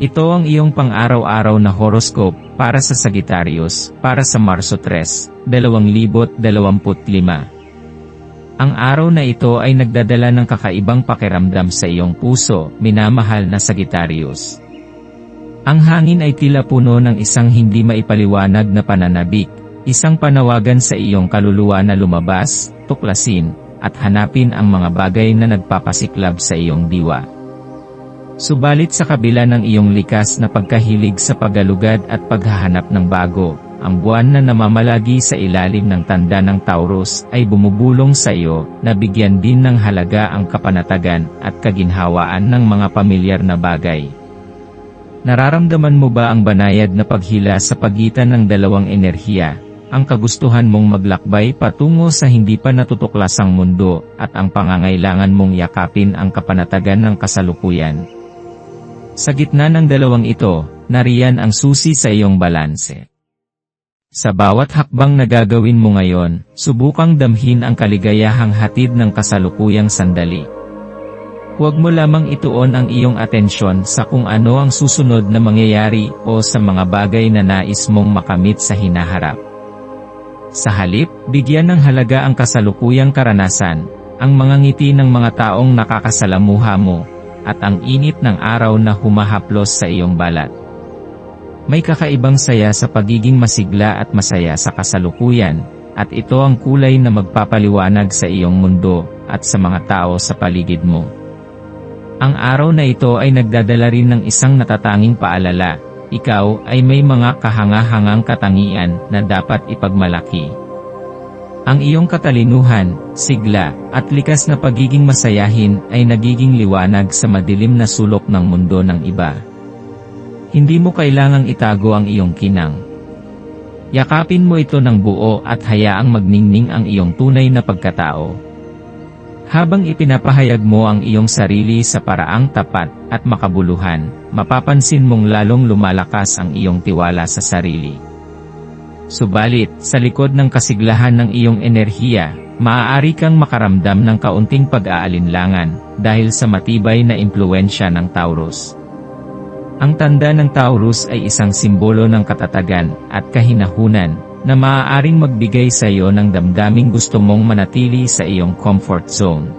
Ito ang iyong pang-araw-araw na horoscope para sa Sagittarius para sa Marso 3, 2025. Ang araw na ito ay nagdadala ng kakaibang pakiramdam sa iyong puso, minamahal na Sagittarius. Ang hangin ay tila puno ng isang hindi maipaliwanag na pananabik, isang panawagan sa iyong kaluluwa na lumabas, tuklasin, at hanapin ang mga bagay na nagpapasiklab sa iyong diwa. Subalit sa kabila ng iyong likas na pagkahilig sa pagalugad at paghahanap ng bago, ang buwan na namamalagi sa ilalim ng tanda ng Taurus ay bumubulong sa iyo na bigyan din ng halaga ang kapanatagan at kaginhawaan ng mga pamilyar na bagay. Nararamdaman mo ba ang banayad na paghila sa pagitan ng dalawang enerhiya, ang kagustuhan mong maglakbay patungo sa hindi pa natutuklasang mundo at ang pangangailangan mong yakapin ang kapanatagan ng kasalukuyan? Sa gitna ng dalawang ito, nariyan ang susi sa iyong balanse. Sa bawat hakbang na gagawin mo ngayon, subukang damhin ang kaligayahang hatid ng kasalukuyang sandali. Huwag mo lamang ituon ang iyong atensyon sa kung ano ang susunod na mangyayari o sa mga bagay na nais mong makamit sa hinaharap. Sa halip, bigyan ng halaga ang kasalukuyang karanasan, ang mga ngiti ng mga taong nakakasalamuha mo, at ang init ng araw na humahaplos sa iyong balat. May kakaibang saya sa pagiging masigla at masaya sa kasalukuyan, at ito ang kulay na magpapaliwanag sa iyong mundo, at sa mga tao sa paligid mo. Ang araw na ito ay nagdadala rin ng isang natatanging paalala, ikaw ay may mga kahanga-hangang katangian na dapat ipagmalaki. Ang iyong katalinuhan, sigla, at likas na pagiging masayahin ay nagiging liwanag sa madilim na sulok ng mundo ng iba. Hindi mo kailangang itago ang iyong kinang. Yakapin mo ito ng buo at hayaang magningning ang iyong tunay na pagkatao. Habang ipinapahayag mo ang iyong sarili sa paraang tapat at makabuluhan, mapapansin mong lalong lumalakas ang iyong tiwala sa sarili. Subalit, sa likod ng kasiglahan ng iyong enerhiya, maaari kang makaramdam ng kaunting pag-aalinlangan dahil sa matibay na impluensya ng Taurus. Ang tanda ng Taurus ay isang simbolo ng katatagan at kahinahunan na maaaring magbigay sa iyo ng damdaming gusto mong manatili sa iyong comfort zone.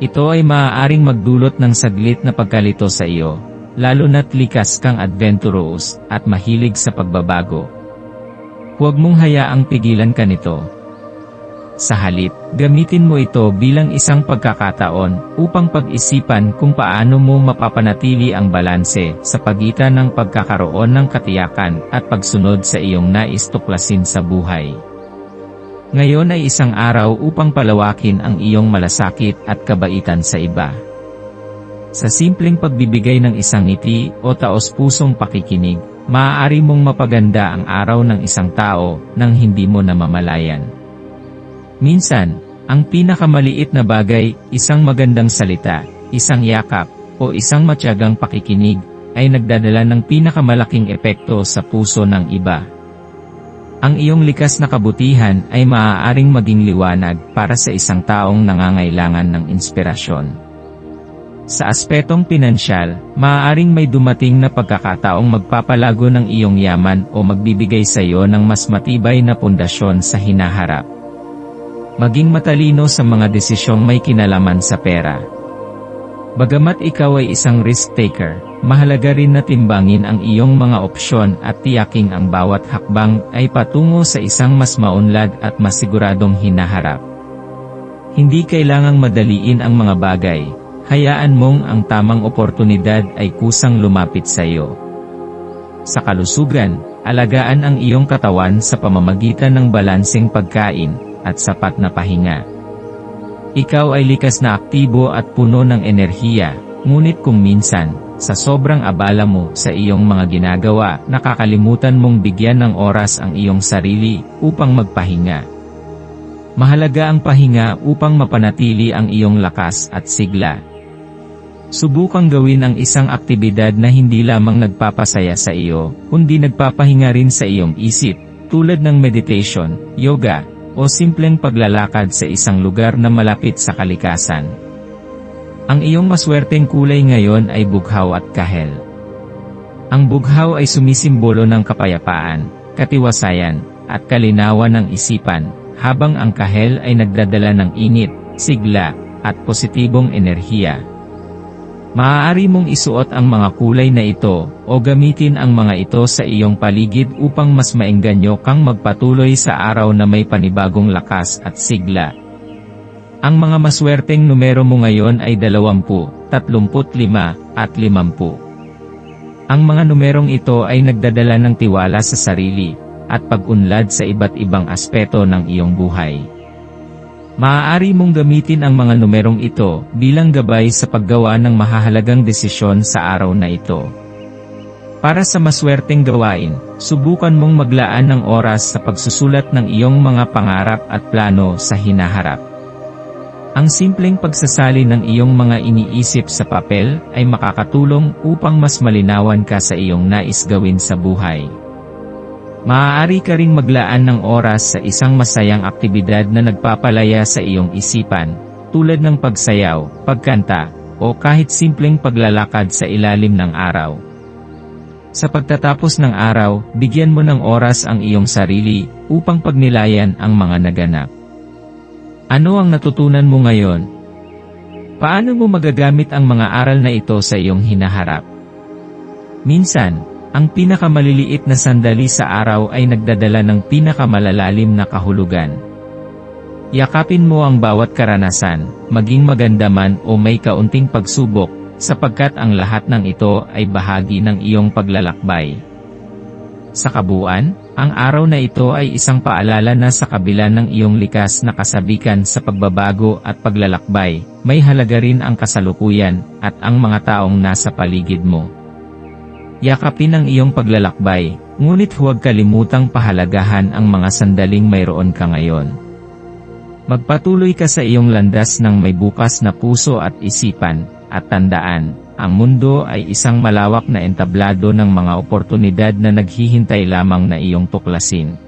Ito ay maaaring magdulot ng saglit na pagkalito sa iyo, lalo na't likas kang adventurous at mahilig sa pagbabago. Huwag mong hayaang pigilan ka nito. Sa halip, gamitin mo ito bilang isang pagkakataon upang pag-isipan kung paano mo mapapanatili ang balanse sa pagitan ng pagkakaroon ng katiyakan at pagsunod sa iyong nais tuklasin sa buhay. Ngayon ay isang araw upang palawakin ang iyong malasakit at kabaitan sa iba. Sa simpleng pagbibigay ng isang ngiti o taos-pusong pakikinig, maaari mong mapaganda ang araw ng isang tao nang hindi mo namamalayan. Minsan, ang pinakamaliit na bagay, isang magandang salita, isang yakap, o isang matyagang pakikinig, ay nagdadala ng pinakamalaking epekto sa puso ng iba. Ang iyong likas na kabutihan ay maaaring maging liwanag para sa isang taong nangangailangan ng inspirasyon. Sa aspetong pinansyal, maaaring may dumating na pagkakataong magpapalago ng iyong yaman o magbibigay sa iyo ng mas matibay na pundasyon sa hinaharap. Maging matalino sa mga desisyong may kinalaman sa pera. Bagamat ikaw ay isang risk taker, mahalaga rin na timbangin ang iyong mga opsyon at tiyaking ang bawat hakbang ay patungo sa isang mas maunlad at masiguradong hinaharap. Hindi kailangang madaliin ang mga bagay, hayaan mong ang tamang oportunidad ay kusang lumapit sa iyo. Sa kalusugan, alagaan ang iyong katawan sa pamamagitan ng balanseng pagkain at sapat na pahinga. Ikaw ay likas na aktibo at puno ng enerhiya, ngunit kung minsan, sa sobrang abala mo sa iyong mga ginagawa, nakakalimutan mong bigyan ng oras ang iyong sarili upang magpahinga. Mahalaga ang pahinga upang mapanatili ang iyong lakas at sigla. Subukang gawin ang isang aktibidad na hindi lamang nagpapasaya sa iyo, kundi nagpapahinga rin sa iyong isip, tulad ng meditation, yoga, o simpleng paglalakad sa isang lugar na malapit sa kalikasan. Ang iyong maswerteng kulay ngayon ay bughaw at kahel. Ang bughaw ay sumisimbolo ng kapayapaan, katiwasayan, at kalinawan ng isipan, habang ang kahel ay nagdadala ng init, sigla, at positibong enerhiya. Maaari mong isuot ang mga kulay na ito, o gamitin ang mga ito sa iyong paligid upang mas maengganyo kang magpatuloy sa araw na may panibagong lakas at sigla. Ang mga maswerteng numero mo ngayon ay 20, 35, at 50. Ang mga numerong ito ay nagdadala ng tiwala sa sarili, at pag-unlad sa iba't ibang aspeto ng iyong buhay. Maaari mong gamitin ang mga numerong ito bilang gabay sa paggawa ng mahahalagang desisyon sa araw na ito. Para sa maswerteng gawain, subukan mong maglaan ng oras sa pagsusulat ng iyong mga pangarap at plano sa hinaharap. Ang simpleng pagsasali ng iyong mga iniisip sa papel ay makakatulong upang mas malinawan ka sa iyong nais gawin sa buhay. Maaari ka ring maglaan ng oras sa isang masayang aktibidad na nagpapalaya sa iyong isipan, tulad ng pagsayaw, pagkanta, o kahit simpleng paglalakad sa ilalim ng araw. Sa pagtatapos ng araw, bigyan mo ng oras ang iyong sarili upang pagnilayan ang mga naganap. Ano ang natutunan mo ngayon? Paano mo magagamit ang mga aral na ito sa iyong hinaharap? Minsan, ang pinakamaliliit na sandali sa araw ay nagdadala ng pinakamalalalim na kahulugan. Yakapin mo ang bawat karanasan, maging maganda man o may kaunting pagsubok, sapagkat ang lahat ng ito ay bahagi ng iyong paglalakbay. Sa kabuuan, ang araw na ito ay isang paalala na sa kabila ng iyong likas na kasabikan sa pagbabago at paglalakbay, may halaga rin ang kasalukuyan at ang mga taong nasa paligid mo. Yakapin ang iyong paglalakbay, ngunit huwag kalimutang pahalagahan ang mga sandaling mayroon ka ngayon. Magpatuloy ka sa iyong landas ng may bukas na puso at isipan, at tandaan, ang mundo ay isang malawak na entablado ng mga oportunidad na naghihintay lamang na iyong tuklasin.